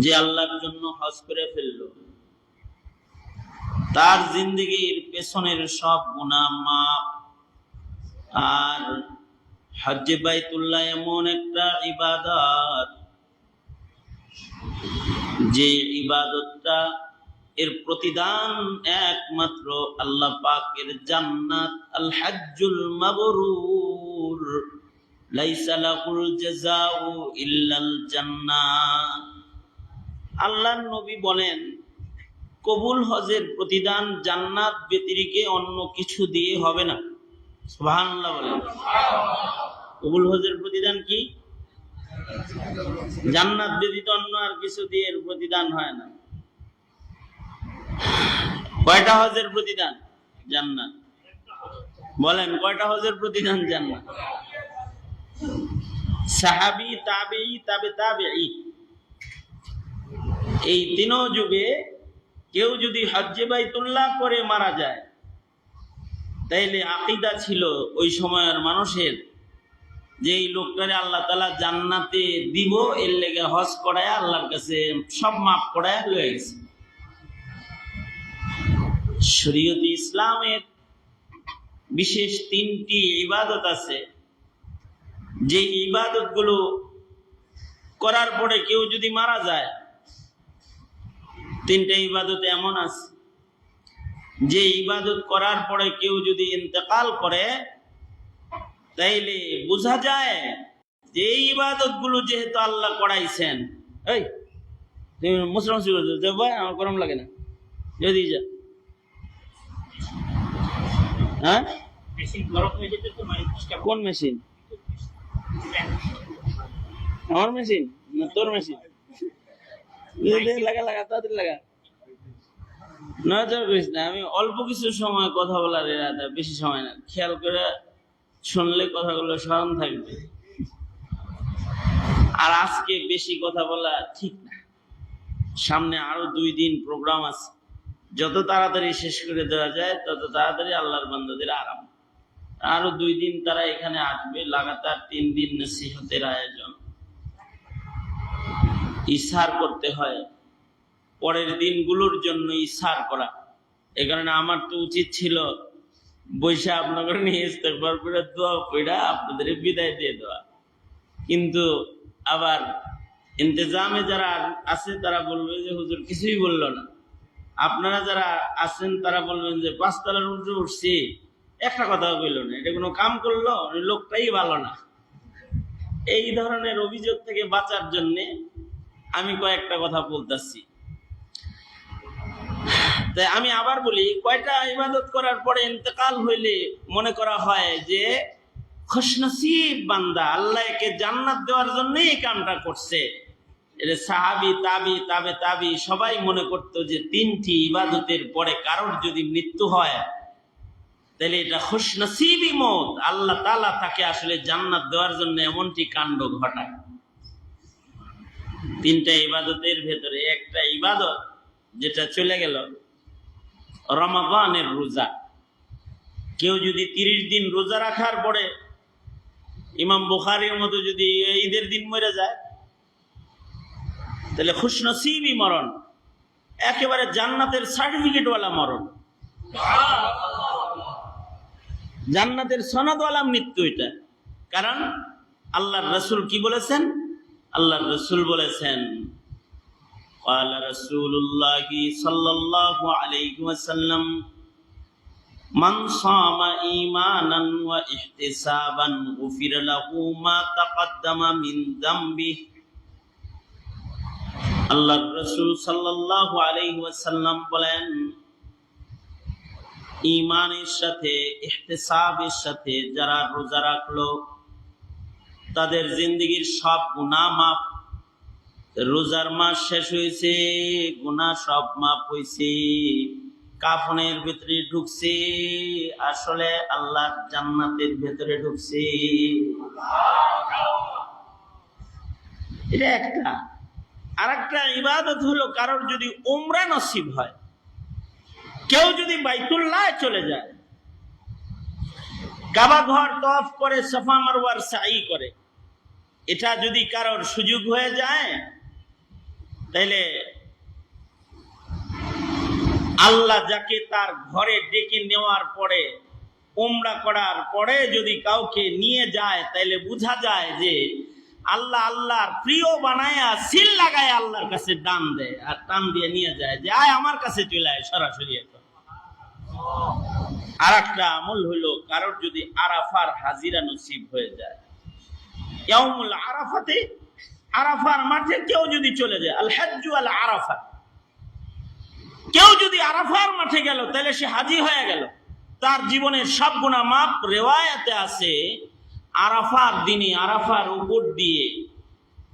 যে আল্লাহর জন্য হজ করে ফেলল, তার জিন্দগির পেছনের সব গুনাহ মাপ আর হজ্জে বাইতুল্লাহ এমন একটা ইবাদত, যে ইবাদতটা এর প্রতিদান একমাত্র আল্লাহ পাকের জান্নাত আল হাজ্জুল মাবরুর। লাইসা লাহুল জাযাউ ইল্লাল জান্নাহ আল্লাহর নবী বলেন, কবুল হজের প্রতিদান জান্নাত ব্যতিরিকে অন্য কিছু দিয়ে হবে না। বলেন। কবুল হজের প্রতিদান কি? জান্নাত ব্যতীত অন্য আর কিছু দিয়ে এর প্রতিদান হয় না। কয়টা হজের প্রতিদান? জান্নাত। বলেন, কয়টা হজের প্রতিদান জান্নাত? সাহাবি তাবেই তাবে তাবেই এই তিন যুগে কেউ যদি হজ্জে বাইতুল্লাহ করে মারা যায়, তাইলে আকিদা ছিল ওই সময়ের মানুষের যে এই লোকটারে আল্লাহ তালা জান্নাতে দিব, এর লেগে হজ করায় আল্লাহর কাছে সব মাফ করায় লয়ে গেছে। শরীয়ত ইসলামের বিশেষ তিনটি ইবাদত আছে। যে ইবাদতগুলো করার পরে কেউ যদি মারা যায় তিনটা ইবাদত এমন আছে। যে ইবাদত করার পরে কেউ যদি ইন্তেকাল করে তাইলে বোঝা যায় যে এই ইবাদতগুলো যেহেতু আল্লাহ করাইছেন। এই তুমি করছ ভাই আমার গরম লাগে না। যদি যা। হ্যাঁ? কোন মেশিন? আমার মেশিন না তোর মেশিন? লাগা লাগা তাড়াতাড়ি লাগা। না করিস না আমি অল্প কিছু সময় কথা বলার এরাদা বেশি সময় না। খেয়াল করে শুনলে কথাগুলো স্মরণ থাকবে। আর আজকে বেশি কথা বলা ঠিক না। সামনে আরও দুই দিন প্রোগ্রাম আছে। যত তাড়াতাড়ি শেষ করে দেওয়া যায় তত তাড়াতাড়ি আল্লাহর বান্দাদের আরাম। আরও দুই দিন তারা এখানে আসবে লাগাতার তিন দিন নসিহতের আয়োজন। ইসার করতে হয়। পরের দিনগুলোর জন্য ইসার করা। এ কারণে আমার তো উচিত ছিল বৈশা আপনাদের নিয়ে ইস্তেকবার করে দোয়া কইরা আপনাদের বিদায় দিয়ে দেওয়া। কিন্তু আবার ইন্তজামে যারা আছে তারা বলবে যে, হুজুর, কিছুই বলল না। আপনারা যারা আছেন তারা বলবেন যে, পাঁচতলার উঠে উঠছি। একটা কথা কইল না। এটা কোনো কাম করল? লোকটাই ভালো না। এই ধরনের অভিযোগ থেকে বাঁচার জন্য আমি কয়েকটা কথা বলতেছি। তাই আমি আবার বলি, কয়টা ইবাদত করার পরে ইন্তেকাল হইলে মনে করা হয় যে, খুশনসিব বান্দা, আল্লাহ একে জান্নাত দেওয়ার জন্য এই কামটা করছে। এটা সাহাবি, তাবি, তাবে তাবি সবাই মনে করতো যে, তিনটি ইবাদতের পরে কারোর যদি মৃত্যু হয়, তাহলে এটা খুশনসিবই মত। আল্লাহ তালা তাকে আসলে জান্নাত দেওয়ার জন্য এমনটি কাণ্ড ঘটায়। তিনটা ইবাদতের ভেতরে একটা ইবাদত যেটা চলে গেল রমাবানের রোজা। কেউ যদি তিরিশ দিন রোজা রাখার পরে ইমাম বুখারির মতো যদি ঈদের দিন মরে যায়, তাহলে খুশনসিবই মরণ। একেবারে জান্নাতের সার্টিফিকেটওয়ালা মরণ। জান্নাতের সনদওয়ালা মৃত্যু এটা। কারণ আল্লাহর রসুল কি বলেছেন? আল্লাহর রসুল বলেছেন قال رسول الله صلى الله عليه وسلم من صام إيمانا واحتسابا غفر له ما تقدم من ذنبه আল্লাহর রসুল সাল্লাল্লাহু আলাইহি ওয়াসাল্লাম বলেন ইমানের সাথে ইহতিসাবের সাথে যারা রোজা রাখলো তাদের জিন্দগির সব গুনাহ মাপ রোজার মাস শেষ হয়েছে, গুনাহ সব মাপ হয়েছে কাফনের ভিতরে ঢুকছে, আসলে আল্লাহ জান্নাতের ভেতরে ঢুকছে। এটা একটা। আর একটা ইবাদত হলো কারোর যদি উমরা নসিব হয়, কেউ যদি বাইতুল্লাহ চলে যায়, কাবা ঘর তফ করে, সফা মারওয়ার সাই করে এটা যদি কারোর সুযোগ হয়ে যায় তাহলে আল্লাহ যাকে তার ঘরে ডেকে নেওয়ার পরে, উমরা করার পরে যদি কাউকে নিয়ে যায় তাহলে বোঝা যায় যে আল্লাহ আল্লাহর প্রিয় বানায়া সিল লাগায় আল্লাহর কাছে দান দেয়, আর টান দিয়ে নিয়ে যায় যে, আয় আমার কাছে চলে আয় সরাসরি আর একটা আমল হইল কারোর যদি আরাফার হাজিরা নসিব হয়ে যায়। আরাফাতে আরাফার মাঠে কেউ যদি চলে যায়, আল হাজ্জু আল আরাফা। কেউ যদি আরাফার মাঠে গেল, তাহলে সে হাজি হয়ে গেল। তার জীবনের সব গুণা মাপ রেওয়ায়াতে আছে আরাফার দিনে, আরাফার উপর দিয়ে।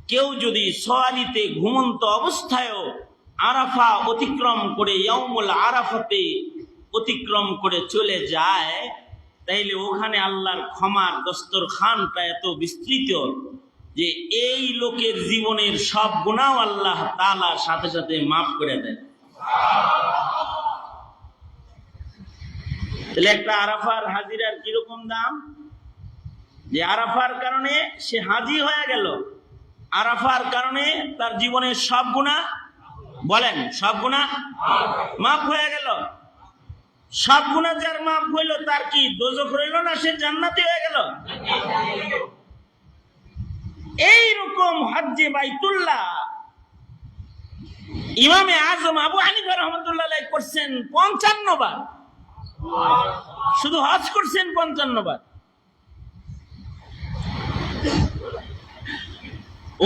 কেউ যদি সোয়ালিতে ঘুমন্ত অবস্থায়ও আরাফা অতিক্রম করে, ইয়াউমুল আরাফাতে অতিক্রম করে চলে যায় তাইলে ওখানে আল্লাহর ক্ষমার দস্তর খানটা এত বিস্তৃত যে এই লোকের জীবনের সব গুণাও আল্লাহ তালা সাথে সাথে মাফ করে দেয়। তাহলে একটা আরাফার হাজিরার কীরকম দাম? যে আরাফার কারণে সে হাজি হয়ে গেল, আরাফার কারণে তার জীবনের সব গুণা বলেন, সব গুণা মাফ হয়ে গেল। সব গুণা যার মাফ হইল, তার কি দোজক রইল না সে জান্নাতি হয়ে গেল? এইরকম হজ্জে বাইতুল্লাহ ইমামে আজম আবু হানিফা রহমতুল্লাহ করছেন পঞ্চান্ন বার। শুধু হজ করছেন পঞ্চান্ন বার।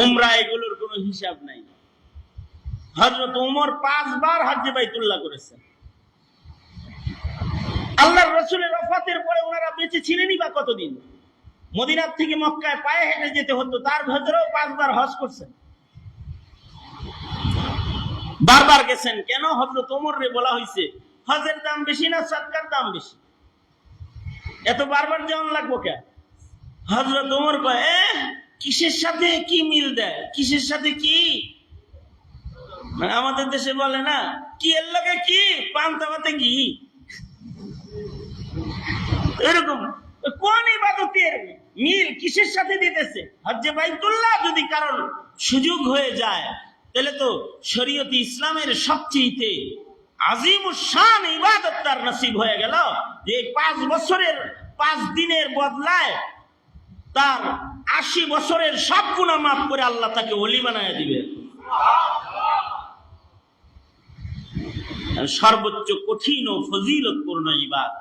উমরা এগুলোর কোনো হিসাব নাই। হজরত উমর পাঁচবার হজ্জে বাইতুল্লাহ করেছেন। আল্লাহ রসুলের রফাতের পরে ওনারা বেঁচে ছিলেনই বা কতদিন? মদিনার থেকে মক্কায় পায়ে হেঁটে যেতে হতো তার ভেতরেও পাঁচবার হজ করছেন। বারবার গেছেন কেন হজরত ওমর রে বলা হয়েছে হজের দাম বেশি না সৎকার দাম বেশি? এত বারবার যেমন লাগবো কে হজরত ওমর কয় "এ, কিসের সাথে কি মিল দেয়? কিসের সাথে কি? মানে আমাদের দেশে বলে না কি এর লগে কি? পান্তাবাতে কি এরকম কোন ইবাদতের মিল কিসের সাথে দিতেছে? হজ্জে বাইতুল্লাহ যদি কারণ সুযোগ হয়ে যায়, তাহলে তো শরীয়ত ইসলামের সবচেয়ে আজিম শান ইবাদত তার নসিব হয়ে গেল। যে পাঁচ বছরের, পাঁচ দিনের বদলায় তার আশি বছরের সব গুণা মাফ করে আল্লাহ তাকে অলি বানায় দিবে। সর্বোচ্চ কঠিন ও ফজিলতপূর্ণ ইবাদ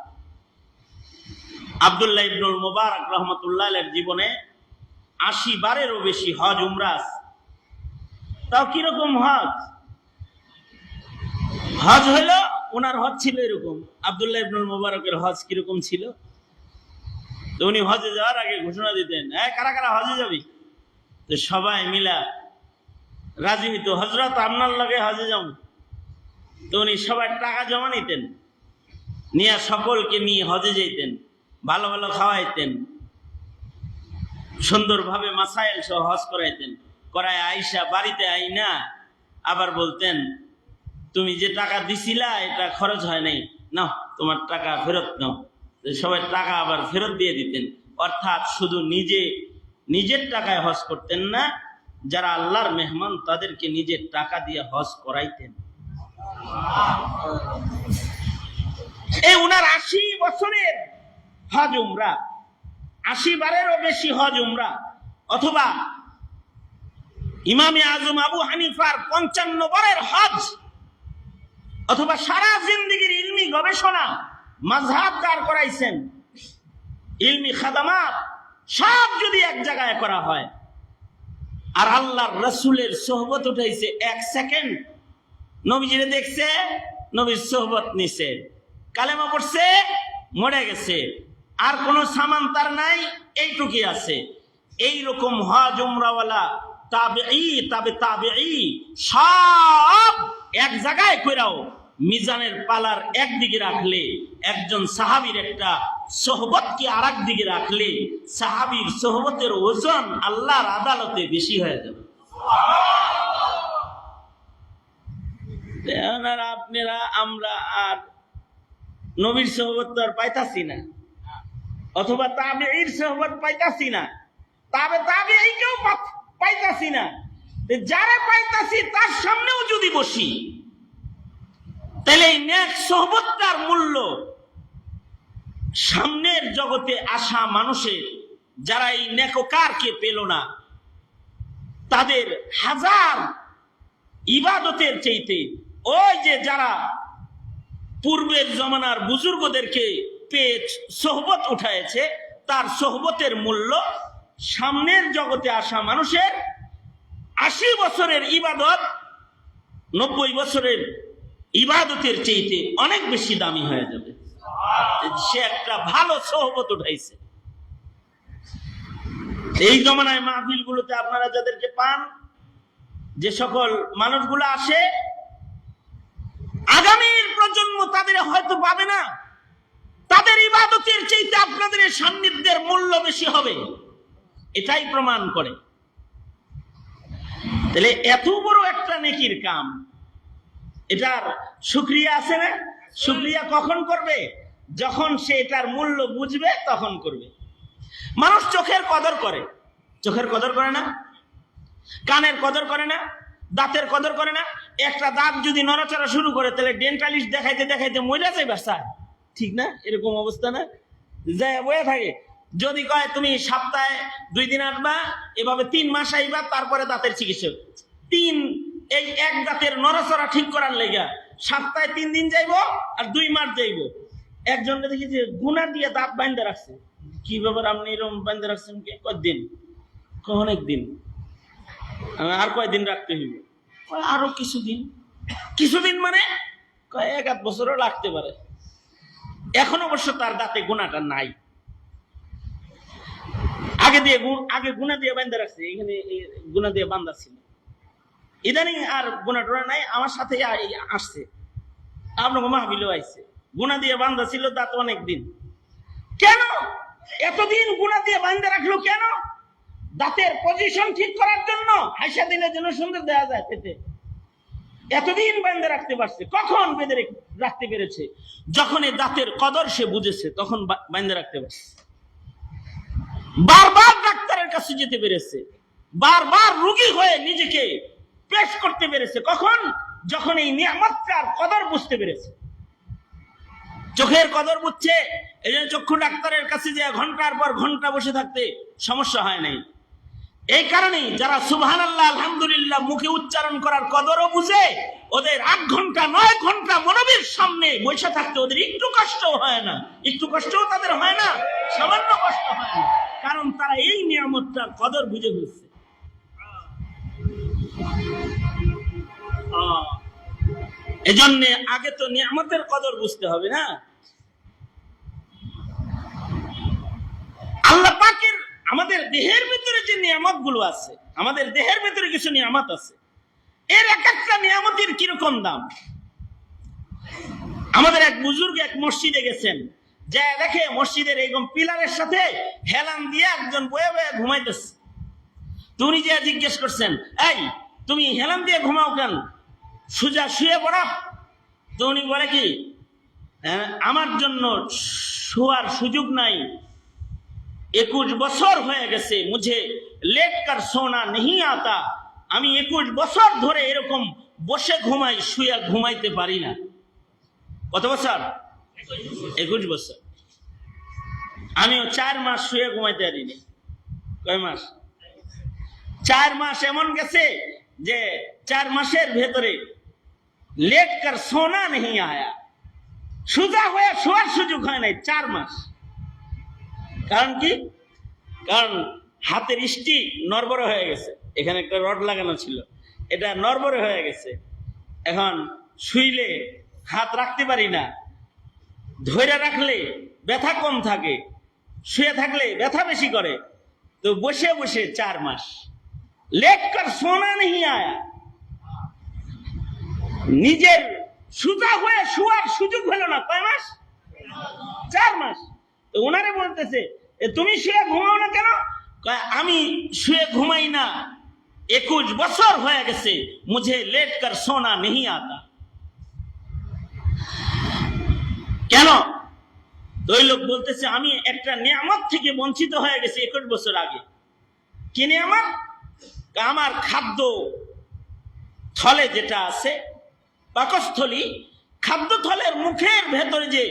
আবদুল্লাহ ইবনুল মুবারক রহমতুল্লাহ জীবনে আশি বারেরও বেশি হজ উমরাস তাও কীরকম হজ? হজ হইল ওনার হজ ছিল এরকম। আবদুল্লাহ ইবনুল মুবারকের হজ কীরকম ছিল? তো উনি হজে যাওয়ার আগে ঘোষণা দিতেন হ্যাঁ কারা কারা হজে যাবি? তো সবাই মিলা রাজি হইত হজরত আপনার লগে হজে যাও তো উনি সবাই টাকা জমা নিতেন, নিয়ে সকলকে নিয়ে হজে যেতেন ভালো ভালো খাওয়াইতেন। সুন্দরভাবে মাসাইল সহ হজ করাইতেন। করায় আইসা বাড়িতে আইনা আবার বলতেন, তুমি যে টাকা দিছিলা, এটা খরচ হয় নাই। নাও, তোমার টাকা ফেরত নাও। সবাই টাকা আবার ফেরত দিয়ে দিতেন। অর্থাৎ শুধু নিজে, নিজের টাকায় হজ করতেন না, যারা আল্লাহর মেহমান, তাদেরকে নিজের টাকা দিয়ে হজ করাইতেন। এই উনার আশি বছরের হজ উমরা। আশি বারেরও বেশি হজ উমরা। অথবা ইমামে আজম আবু হানিফার পঞ্চান্ন বারের হজ। অথবা সারা জিন্দিগির ইলমি গবেষণা মাঝহাব দাঁড় করাইছেন। ইলমি খাদামাত সব যদি এক জায়গায় করা হয়। আর আল্লাহর রসুলের সোহবত উঠাইছে এক সেকেন্ড। নবীজিরে দেখছে, নবীর সোহবত নিছে। কালেমা পড়ছে, মরে গেছে। আর কোনো সামান তার নাই, এইটুকুই আছে। এই রকম হজ উমরাওয়ালা তাবে তাবে তাবে সব এক জায়গায় কইরাও মিজানের পালার একদিকে রাখলে, একজন সাহাবীর একটা সোহবতকে আর দিকে রাখলে, সাহাবীর সোহবতের ওজন আল্লাহর আদালতে বেশি হয়ে যাবে। আপনারা, আমরা আর নবীর সোহবত তো আর পাইতাছি না। অথবা তাবে এর সোহবত পাইতাছি না। তবে তাবে কেউ পাইতাছি না। যারা পাইতাছি তার সামনেও যদি বসি, তাহলে এই ন্যাক সহবতটার মূল্য সামনের জগতে আসা মানুষের, যারা এই নেককারকে পেল না, তাদের হাজার ইবাদতের চাইতে, ওই যে যারা পূর্বের জমানার বুজুর্গদেরকে পেয়ে সোহবত উঠায়েছে, তার সোহবতের মূল্য সামনের জগতে আসা মানুষের আশি বছরের ইবাদত, নব্বই বছরের ইবাদতের চেয়েতে অনেক বেশি দামি হয়ে যাবে। সে একটা ভালো সোহবত উঠাইছে। এই জমানায় মাহফিল গুলোতে আপনারা যাদেরকে পান, যে সকল মানুষগুলো আসে, আগামীর প্রজন্ম তাদের হয়তো পাবে না। তাদের ইবাদতের চাইতে আপনাদের সান্নিধ্যের মূল্য বেশি হবে। এটাই প্রমাণ করে। তাহলে এত বড় একটা নেকির কাম, এটার সুক্রিয়া আছে না? সুক্রিয়া কখন করবে? যখন সে এটার মূল্য বুঝবে, তখন করবে। মানুষ চোখের কদর করে। চোখের কদর করে না? কানের কদর করে না? দাঁতের কদর করে না? একটা দাঁত যদি নড়াচড়া শুরু করে, তাহলে ডেন্টালিস্ট দেখাইতে দেখাইতে মরে যাবে স্যার। ঠিক না? এরকম অবস্থা না? যায় বয়ে থাকে। যদি কয় তুমি সপ্তাহে দুই দিন আসবা, এভাবে তিন মাস আইবা, তারপরে দাঁতের চিকিৎসা। তিন, এই এক দাঁতের নড়াচড়া ঠিক করার লেগা। সপ্তাহে তিন দিন যাইবো আর দুই মাস যাইবো। একজনকে দেখি যে গুনা দিয়ে দাঁত বাইন্দা রাখছে। কি ব্যাপার আপনি এরকম বাইন্দা রাখছেন কে? কয়দিন কয় অনেক দিন। আর কয়দিন রাখতে হইব? আরও কিছুদিন। কিছুদিন মানে? এক আধ বছরও লাগতে পারে। এখন অবশ্য তার দাঁতে গুণাটা নাই। আগে দিয়ে আগে গুণা দিয়ে বান্ধা রাখছে, এখানে গুণা দিয়ে বান্ধা ছিল। ইদানিং আর গুণা টোনা নাই, আমার সাথে আসছে। আপনাকে মাহবিলও আইছে। গুণা দিয়ে বান্ধা ছিল দাঁত অনেক দিন। কেন? এতদিন গুণা দিয়ে বান্ধা রাখল কেন? দাঁতের পজিশন ঠিক করার জন্য হাসা দিলে যেন সুন্দর দেওয়া যায় পেতে এতদিন বেঁধে রাখতে পারছে, কখন বেঁধে রাখতে পেরেছে? যখন এই দাঁতের কদর সে বুঝেছে, তখন বেঁধে রাখতে পারছে। বারবার ডাক্তারের কাছে যেতে পেরেছে। বারবার রুগী হয়ে নিজেকে পেশ করতে পেরেছে। কখন? যখন এই নিয়ামতটার কদর বুঝতে পেরেছে। চোখের কদর বুঝছে, এই জন্য চক্ষু ডাক্তারের কাছে যে ঘণ্টার পর ঘণ্টা বসে থাকতে সমস্যা হয় নাই। এই কারণেই যারা সুবহান আল্লাহ আলহামদুলিল্লাহ মুখে উচ্চারণ করার কদরও বুঝে, ওদের আট ঘণ্টা, নয় ঘণ্টা মনবীর সামনে বসে থাকতে ওদের একটু কষ্ট হয় না। একটু কষ্টও তাদের হয় না, সামান্য কষ্ট হয় না। কারণ তারা এই নিয়ামতটার কদর বুঝে বুঝছে এজন্য আগে তো নিয়ামতের কদর বুঝতে হবে না। আল্লাহ পাকের আমাদের দেহের যে নিয়ামতগুলো আছে আমাদের দেহের ভিতরে কিছু নিয়ামত আছে এর এক একটা নিয়ামতের কীরকম দাম? আমাদের এক বুজুর্গ এক মসজিদে গেছেন যা দেখে মসজিদের এইরকম পিলারের সাথে হেলান দিয়ে একজন বয়ে বয়ে ঘুমাইতেছে। তো উনি যে জিজ্ঞেস করছেন এই তুমি হেলান দিয়ে ঘুমাও কেন? সুজা শুয়ে পড়া। তো উনি বলে কি "হ্যাঁ, আমার জন্য শোয়ার সুযোগ নাই একুশ বছর হয়ে গেছে, মুঝে লেট কার সোনা নেই আতা। আমি একুশ বছর ধরে এরকম বসে ঘুমাই, শুয়ে ঘুমাইতে পারি না। কত বছর? একুশ বছর। আমিও চার মাস শুয়ে ঘুমাইতে পারিনি। কয় মাস? চার মাস এমন গেছে যে চার মাসের ভেতরে লেট কার সোনা নেই আয়া। সুজা হয়ে শোয়ার সুযোগ হয় নাই, চার মাস। কারণ কি? কারণ হাতের ইষ্টি নরবরে হয়ে গেছে। এখানে একটা রড লাগানো ছিল। এটা নরবরে হয়ে গেছে। এখন শুইলে হাত রাখতে পারি না। ধৈর্য রাখলে ব্যথা কম থাকে। শুয়ে থাকলে ব্যথা বেশি করে। তো বসে বসে চার মাস। লেট কর সোনা নেই আয়া। নিজের সুজা হয়ে শোয়ার সুযোগ হলো না। কয় মাস? চার মাস। তো ওনারে বলতেছে "এ, তুমি শুয়ে ঘুমাও না কেন? আমি শুয়ে ঘুমাই না। একুশ বছর হয়ে গেছে, মুঝে লেট কর সোনা নেই আতা। কেন? ওই লোক বলতেছে, আমি একটা নিয়ামত থেকে বঞ্চিত হয়ে গেছি একুশ বছর আগে। কি নিয়ামত? আমার খাদ্য থলে যেটা আছে, পাকস্থলী, খাদ্য থলের মুখের ভেতরে যে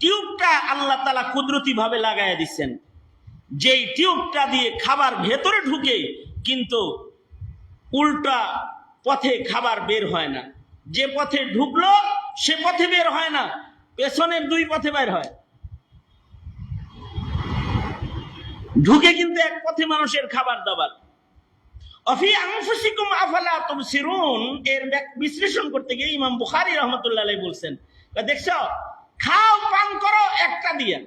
টিউবটা আল্লাহ তালা কুদরতি ভাবে লাগাইয়া দিচ্ছেন যেই টিউবটা দিয়ে খাবার ভেতরে ঢুকে, কিন্তু উল্টা পথে খাবার বের হয় না। যে পথে ঢুকলো, সে পথে বের হয় না। পেছনের দুই পথে বের হয়। ঢুকে কিন্তু এক পথে মানুষের খাবার দাবার। অফি এর বিশ্লেষণ করতে গিয়ে ইমাম বুখারী রহমতুল্লাহ বলছেন, দেখছ? খাও, পান করো, একটা দিয়া।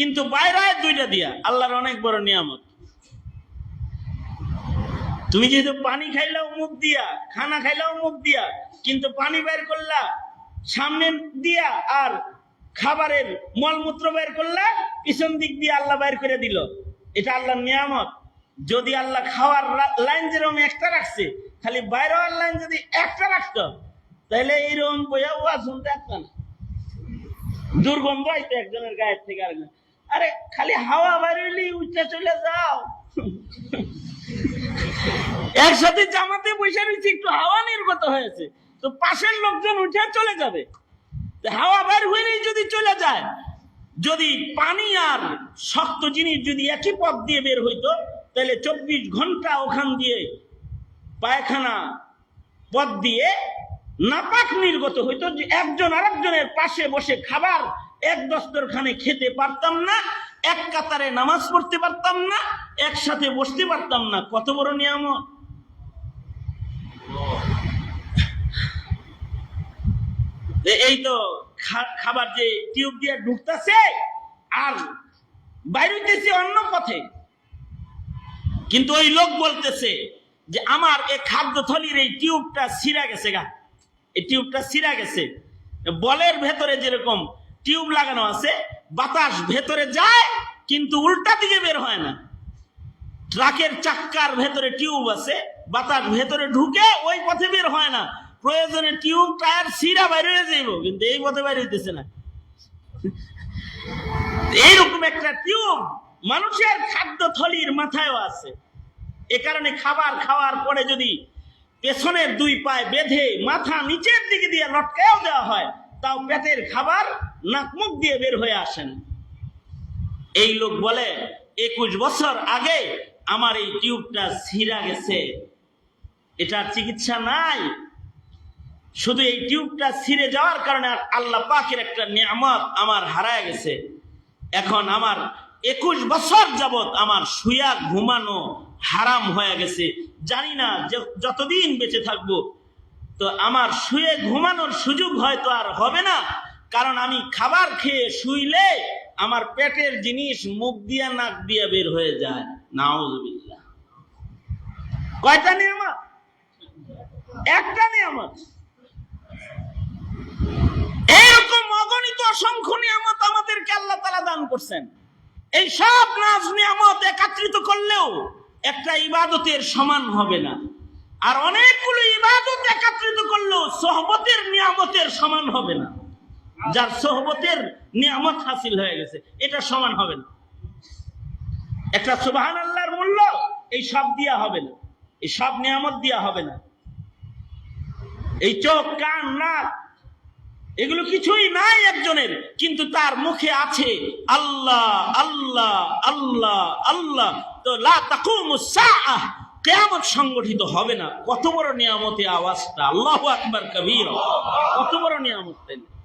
কিন্তু বাইরে দুইটা দিয়া, আল্লাহর অনেক বড় নিয়ামত। তুমি যেহেতু পানি খাইলাও মুখ দিয়া, খানা খাইলাও মুখ দিয়া, কিন্তু পানি বের করলা, সামনে দিয়া আর খাবারের মলমূত্র বের করলা, পিছন দিক দিয়ে আল্লাহ বের করে দিল। এটা আল্লাহর নিয়ামত। যদি আল্লাহ খাওয়ার লাইন যেরকম একটা রাখছে, খালি বাইরে লাইন যদি একটা রাখতো তাহলে এইরকম বইয়া ওয়া শুনতে আসতাম না। দুর্গন্ধ আইতো একজনের গায়ের থেকে আরেকজন আরে, খালি হাওয়া হইলেই উচ্চা চলে যাও। একসাথে জামাতে বসে রয়েছে, একটু হাওয়া নির্গত হয়েছে। তো পাশের লোকজন উঠে চলে যাবে। হাওয়া বের হইলেই যদি চলে যায়, যদি পানি আর শক্ত জিনিস যদি একই পথ দিয়ে বের হইতো, তাহলে চব্বিশ ঘণ্টা ওখান দিয়ে পায়খানা পথ দিয়ে নাপাক নির্গত হইতো যে একজন আরেকজনের পাশে বসে খাবার এক দস্তরখানে খেতে পারতাম না, এক কাতারে নামাজ পড়তে পারতাম না, একসাথে বসতে পারতাম না। কত বড় নিয়ামত। এই তো খাবার যে টিউব দিয়ে ঢুকতেছে, আর বাইরে অন্য পথে। কিন্তু ওই লোক বলতেছে যে, আমার এই খাদ্য থলির এই টিউবটা ছিঁড়া গেছে গা। এই টিউবটা ছিঁড়া গেছে। বলের ভেতরে যেরকম টিউব লাগানো আছে, বাতাস ভেতরে যায়, কিন্তু উল্টা দিকে বের হয় না। ট্রাকের চাক্কার ভেতরে টিউব আছে, বাতাস ভেতরে ঢুকে ওই পথে বের হয় না। প্রয়োজনে টিউব, টায়ার সিরা বাইরে হয়ে যাইব, কিন্তু এই পথে বাইরে হইতেছে না। এইরকম একটা টিউব মানুষের খাদ্য থলির মাথায়ও আছে। এ কারণে খাবার খাওয়ার পরে যদি পেছনের দুই পায়ে বেঁধে মাথা নিচের দিকে দিয়ে লটকায়ও দেওয়া হয় তাও পেটের খাবার নাক মুখ দিয়ে বের হয়ে আসেন। এই লোক বলে, একুশ বছর আগে আমার এই টিউবটা ছিঁড়া গেছে। এটার চিকিৎসা নাই। শুধু এই টিউবটা ছিঁড়ে যাওয়ার কারণে আল্লাহ পাকের একটা নিয়ামত আমার হারায় গেছে। এখন আমার একুশ বছর যাবত আমার শুয়া ঘুমানো হারাম হয়ে গেছে। জানি না যতদিন বেঁচে থাকব তো আমার শুয়ে ঘুমানোর সুযোগ হয়তো আর হবে না, কারণ আমি খাবার খেয়ে শুইলে আমার পেটের জিনিস মুখ দিয়া, নাক দিয়া বের হয়ে যায়। নাউজুবিল্লাহ। কয়টা নিয়ামত? একটা নিয়ামত। এইরকম অগণিত অসংখ্য নিয়ামত আমাদেরকে আল্লাহ তালা দান করছেন। এই সব নাজ নিয়ামত একত্রিত করলেও একটা ইবাদতের সমান হবে না। আর অনেকগুলো ইবাদত একত্রিত করলেও সোহবতের নিয়ামতের সমান হবে না। যার সোহবতের নিয়ামত হাসিল হয়ে গেছে, এটা সমান হবে না। একটা সুবাহান আল্লাহর মূল্য, এই সব দিয়া হবে না। এই সব নিয়ামত দিয়া হবে না। এই চোখ, কান, নাক, এগুলো কিছুই নাই একজনের, কিন্তু তার মুখে আছে আল্লাহ আল্লাহ আল্লাহ আল্লাহ। তো লা কিয়ামত সংগঠিত হবে না। কত বড় নিয়ামতে আওয়াজটা। আল্লাহ আকবার, কবির। কত বড় নিয়ামত তাইলে